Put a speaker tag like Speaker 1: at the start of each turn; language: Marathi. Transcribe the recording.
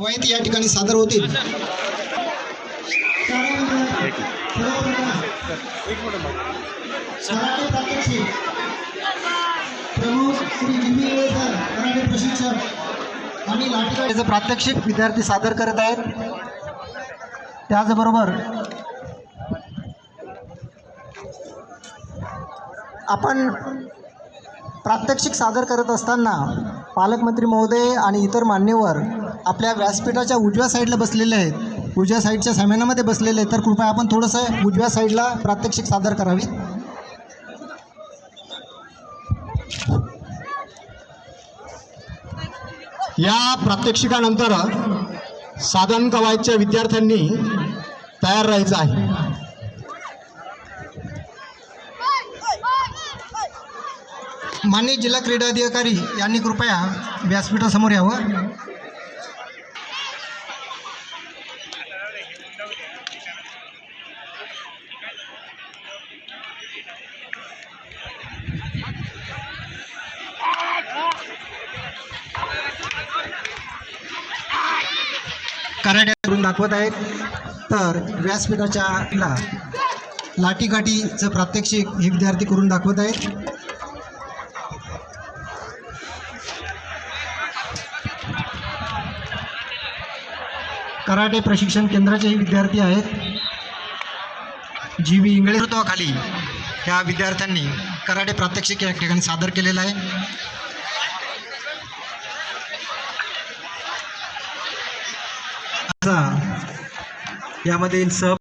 Speaker 1: कवायती या ठिकाणी सादर होतील. प्रशिक्षक. आणि प्रात्यक्षिक विद्यार्थी सादर करत आहेत. त्याचबरोबर आपण प्रात्यक्षिक सादर करत असताना पालकमंत्री महोदय आणि इतर मान्यवर आपल्या व्यासपीठाच्या उजव्या साईडला बसलेले आहेत. उजव्या साईडच्या साम्यानामध्ये बसलेले आहेत. तर कृपया आपण थोडंसं उजव्या साईडला प्रात्यक्षिक सादर करावी.
Speaker 2: या प्रात्यक्षिकानंतर साधन कवायतच्या विद्यार्थ्यांनी तयार राहायचं आहे.
Speaker 1: माननीय जिल्हा क्रीडा अधिकारी यांनी कृपया व्यासपीठासमोर यावं. कराटे करून दाखवत आहेत. तर व्यासपीठाच्या ला लाठीकाठीचं प्रात्यक्षिक हे विद्यार्थी करून दाखवत आहेत. कराटे प्रशिक्षण केंद्राचेही विद्यार्थी आहेत. जी व्ही इंगळे नेतृत्वाखाली ह्या विद्यार्थ्यांनी कराटे प्रात्यक्षिक या ठिकाणी सादर केलेलं आहे. यामधील सह